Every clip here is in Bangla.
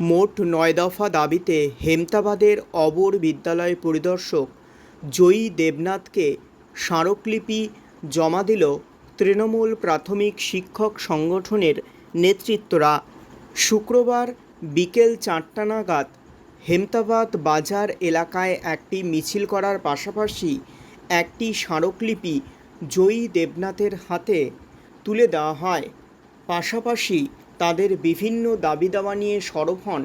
মোট নয় দফা দাবিতে হেমতাবাদের অবর বিদ্যালয় পরিদর্শক জয়ী দেবনাথকে স্মারকলিপি জমা দিল তৃণমূল প্রাথমিক শিক্ষক সংগঠনের নেতৃত্বরা। শুক্রবার বিকেল চারটা নাগাদ হেমতাবাদ বাজার এলাকায় একটি মিছিল করার পাশাপাশি একটি স্মারকলিপি জয়ী দেবনাথের হাতে তুলে দেওয়া হয়। পাশাপাশি তাদের বিভিন্ন দাবি দাওয়া নিয়ে সরব হন।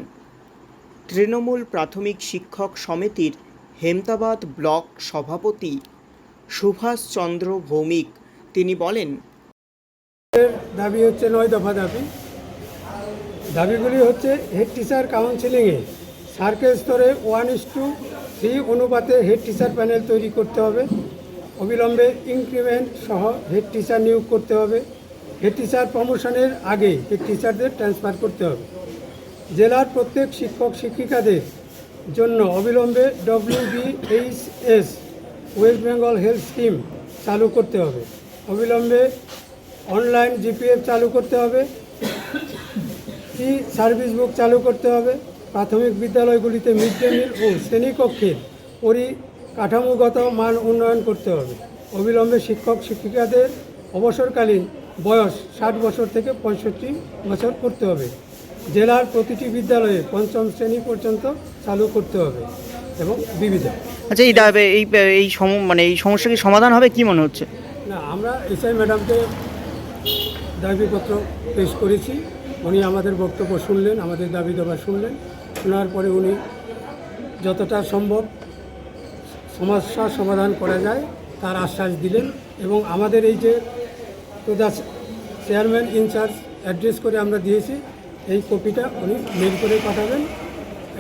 তৃণমূল প্রাথমিক শিক্ষক সমিতির হেমতাবাদ ব্লক সভাপতি সুভাষচন্দ্র ভৌমিক। তিনি বলেন দাবি হচ্ছে নয় দফা দাবি। দাবিগুলি হচ্ছে হেড টিচার কাউন্সিলিংয়ে সার্কেল স্তরে ওয়ান ইস টু থ্রি অনুপাতে হেড টিচার প্যানেল তৈরি করতে হবে। অবিলম্বে ইনক্রিমেন্ট সহ হেড টিচার নিয়োগ করতে হবে। হেড টিচার প্রমোশনের আগে হেড টিচারদের ট্রান্সফার করতে হবে। জেলার প্রত্যেক শিক্ষক শিক্ষিকাদের জন্য অবিলম্বে WBHS West Bengal health scheme চালু করতে হবে। অবিলম্বে অনলাইন জিপিএফ চালু করতে হবে। ই সার্ভিস বুক চালু করতে হবে। প্রাথমিক বিদ্যালয়গুলিতে মিড ডে মিল ও শ্রেণীকক্ষের পরিকাঠামোগত মান উন্নয়ন করতে হবে। অবিলম্বে শিক্ষক শিক্ষিকাদের অবসরকালীন বয়স ষাট বছর থেকে পঁয়ষট্টি বছর করতে হবে। জেলার প্রতিটি বিদ্যালয়ে পঞ্চম শ্রেণি পর্যন্ত চালু করতে হবে এবং বিবিধ। আচ্ছা এই দাবি এই এই সম মানে এই সমস্যা কি সমাধান হবে? কি মনে হচ্ছে? না আমরা এসআই ম্যাডামকে দাবিপত্র পেশ করেছি। উনি আমাদের বক্তব্য শুনলেন আমাদের দাবি দাবা শুনলেন। শোনার পরে উনি যতটা সম্ভব সমস্যার সমাধান করা যায় তার আশ্বাস দিলেন এবং আমাদের এই যে প্রদা চেয়ারম্যান ইনচার্জ অ্যাড্রেস করে আমরা দিয়েছি। এই কপিটা উনি মেল করে পাঠাবেন।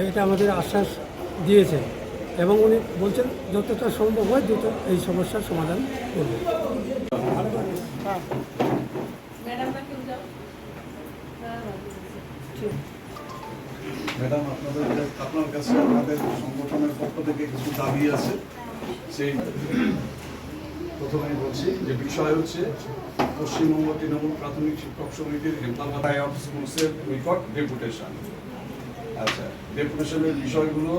এটা আমাদের আশ্বাস দিয়েছেন এবং উনি বলছেন, যতটা সম্ভব হয় দ্রুত এই সমস্যার সমাধান করবে। ম্যাডাম, আপনাদের আপনার কাছে আমাদের সংগঠনের পক্ষ থেকে কিছু দাবি আছে। সেই প্রথমেই বলছি যে বিষয় হচ্ছে পশ্চিমবঙ্গ তৃণমূল প্রাথমিক শিক্ষক সমিতির হেমতাবাদ অফ স্কুলসের নিকট ডেপুটেশন আচ্ছা ডেপুটেশনের বিষয়গুলো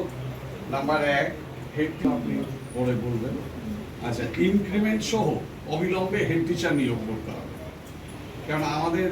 নাম্বার এক হেড আপনি পরে বলবেন আচ্ছা ইনক্রিমেন্ট সহ অবিলম্বে হেড টিচার নিয়োগ করতে হবে। কারণ আমাদের